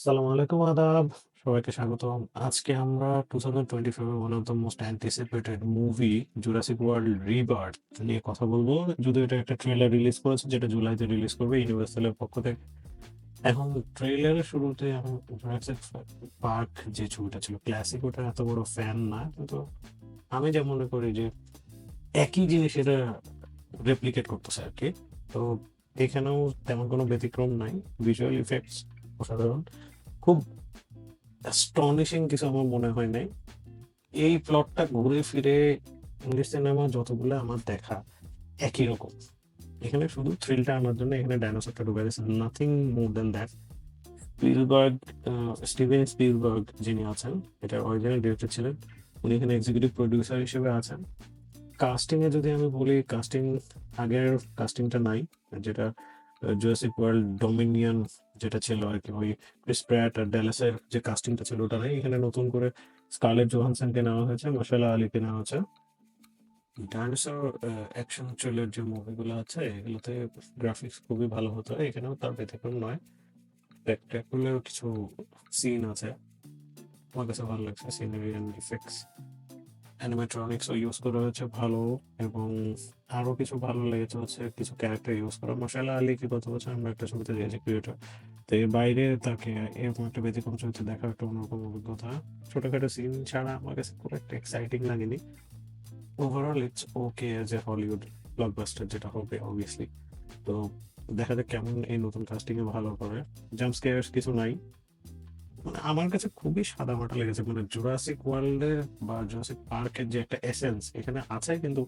আসসালামু আলাইকুম আদাব। সবাইকে স্বাগতম। আজকে আমরা two thousand twenty five one of the most anticipated movie Jurassic World Rebirth নিয়ে কথা বলব। যদিও এটা একটা ট্রেলার রিলিজ করেছে, যেটা জুলাইতে রিলিজ করবে ইউনিভার্সালের পক্ষ থেকে। এখন ট্রেলারের শুরুতে জুরাসিক পার্ক যে ছবিটা ছিল ক্লাসিক ওটা এত বড় ফ্যান না, কিন্তু আমি যা মনে করি যে একই জিনিস এটা রেপ্লিকেট করতেছে আর কি তো এখানেও তেমন কোনো ব্যতিক্রম নাই। ভিজুয়াল ইফেক্টস অসাধারণ। খুব অ্যাস্টনিশিং কিছু আমার মনে হয় নাই। এই প্লটটা ঘুরে ফিরে ইংলিশ সিনেমা যতগুলো আমার দেখা একই রকম। এখানে শুধু থ্রিলটা আনার জন্য এখানে ডাইনোসরটা ঢুকে গেছে। Nothing more than that Spielberg Steven Spielberg যিনি আছেন এটা অরিজিনাল ডিরেক্টর ছিলেন, উনি এখানে এক্সিকিউটিভ প্রডিউসার হিসেবে আছেন। কাস্টিংয়ে যদি আমি বলি কাস্টিং আগের কাস্টিংটা নাই, যেটা জুরাসিক ওয়ার্ল্ড ডোমিনিয়ন যেটা ছিল আর কি, ওই ক্রিস আর ড্যালাসের যে কাস্টিংটা ছিল, ওটা নেই এখানে নতুন করে স্কারলেট জোহানসনকে নেওয়া হয়েছে মশালা আলীকে নেওয়া হয়েছে। ডাইনোসর অ্যাকশন থ্রিলার যে মুভিগুলো আছে, এগুলোতে গ্রাফিক্স খুবই ভালো হতো, এখানেও তার ব্যতিক্রম নয়। স্পেকটাকুলার কিছু সিন আছে। আমার কাছে ভালো লাগছে সিনারি অ্যান্ড ইফেক্টস অ্যানিমেট্রনিক্সও ইউজ করা হয়েছে ভালো এবং আরও কিছু ভালো লেগেছে হচ্ছে কিছু ক্যারেক্টার ইউজ করা। মশালা আলীকে গত বছর আমরা একটা ছবিতে দিয়েছি ক্রিয়েটর তো এর বাইরে তাকে এরকম একটা ব্যতিক্রম চরিত্রে দেখার একটা অন্যরকম অভিজ্ঞতা। ছোটোখাটো সিন ছাড়া আমার কাছে খুব একটা এক্সাইটিং লাগেনি। Overall it's okay a Hollywood blockbuster যেটা হবে অবভিয়াসলি তো দেখা যাক কেমন এই নতুন কাস্টিংয়ে ভালো করে জাম্প স্কেয়ার্স কিছু নাই। মানে আমার কাছে খুবই সাদা মাটা লেগেছে। মানে জুরাসিক ওয়ার্ল্ডের বা জুরাসিক পার্কের যে একটা এসেন্স এখানে আছে, কিন্তু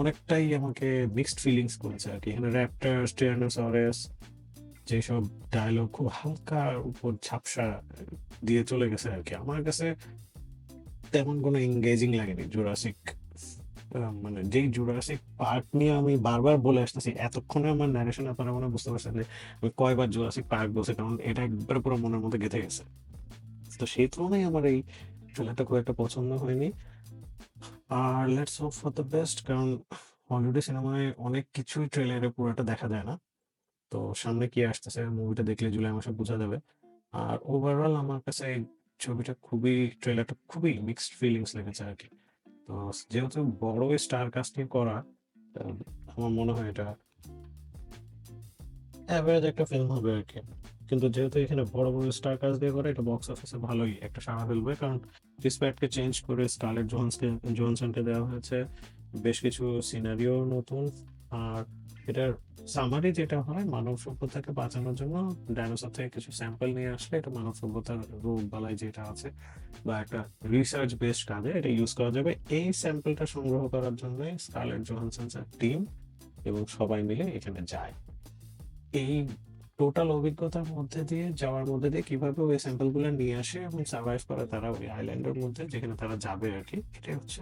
অনেকটাই আমাকে মিক্সড ফিলিংস করেছে আর কি। এখানে র্যাপটার স্টিয়ানোসরেস যেসব ডায়লগ খুব হালকা উপর ঝাপসা দিয়ে চলে গেছে আর কি। আমার কাছে তেমন কোনো এঙ্গেজিং লাগেনি জুরাসিক মানে যেই জুরাসিক পার্ক নিয়ে আমি বারবার বলে আসতেছি, এতক্ষণে আমার ন্যারেশন আপনারা মনে বুঝতে পারছেন যে আমি কয়বার জুরাসিক পার্ক বলছি, কারণ এটা একবার পুরো মনের মধ্যে গেঁথে গেছে। তো সেই তুলনায় আমার এই ট্রেলারটা খুব একটা পছন্দ হয়নি। আর let's hope for the best কারণ হলিউডে সিনেমায় অনেক কিছুই ট্রেলারে পুরোটা দেখা যায় না। তো সামনে কি আসতেছে মুভিটা দেখলে জুলাই মাসে বোঝা যাবে। আর ওভারঅল আমার কাছে এই ছবিটা খুবই ট্রেলারটা খুবই মিক্সড ফিলিংস লেগেছে আর কি। তো যেহেতু বড় স্টার কাস্ট নিয়ে করা আমার মনে হয় এটা অ্যাভারেজ একটা ফিল্ম হবে আর কি। কিন্তু যেহেতু এখানে বড় বড় স্টার কাস্ট দিয়ে করে, এটা বক্স অফিসে ভালোই একটা সাড়া ফেলবে। কারণ ক্রিস প্যাটকে চেঞ্জ করে স্কারলেট জোহানসকে জোহানসনকে দেওয়া হয়েছে। বেশ কিছু সিনারিও নতুন। আর এটার সামারি যেটা হয়, মানব সভ্যতাকে বাঁচানোর জন্য ডাইনোসর থেকে কিছু স্যাম্পল নিয়ে আসলে এটা মানব সভ্যতার রোগ বালাই যেটা আছে, বা একটা রিসার্চ বেসড কাজে এটা ইউজ করা যাবে। এই স্যাম্পলটা সংগ্রহ করার জন্য স্কারলেট জোহানসনের টিম এবং সবাই মিলে এখানে যায়। এই টোটাল অভিজ্ঞতার মধ্যে দিয়ে, যাওয়ার মধ্যে দিয়ে কীভাবে ওই স্যাম্পলগুলো নিয়ে আসে এবং সার্ভাইভ করে তারা ওই আইল্যান্ডের মধ্যে যেখানে তারা যাবে আর কি, এটাই হচ্ছে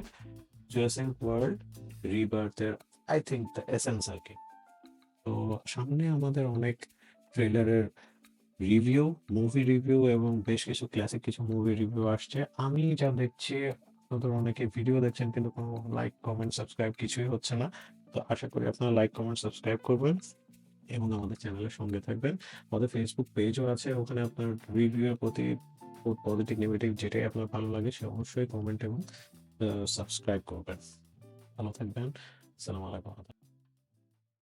জুরাসিক ওয়ার্ল্ড রিবার্থের আই থিঙ্ক দ্য এসেন্স আর কি। তো সামনে আমাদের অনেক ট্রেলারের রিভিউ মুভি রিভিউ এবং বেশ কিছু ক্লাসিক কিছু মুভি রিভিউ আসছে। আমি যা দেখছি, আপনাদের অনেকে ভিডিও দেখছেন, কিন্তু কোনো লাইক কমেন্ট সাবস্ক্রাইব কিছুই হচ্ছে না। তো আশা করি আপনারা লাইক কমেন্ট সাবস্ক্রাইব করবেন। এবং আমাদের চ্যানেলের সঙ্গে থাকবেন। আমাদের ফেসবুক পেজও আছে, ওখানে আপনার রিভিউয়ের প্রতি পজিটিভ নেগেটিভ যেটাই আপনার ভালো লাগে, সে অবশ্যই কমেন্ট এবং সাবস্ক্রাইব করবেন। ভালো থাকবেন। আসসালামু আলাইকুম।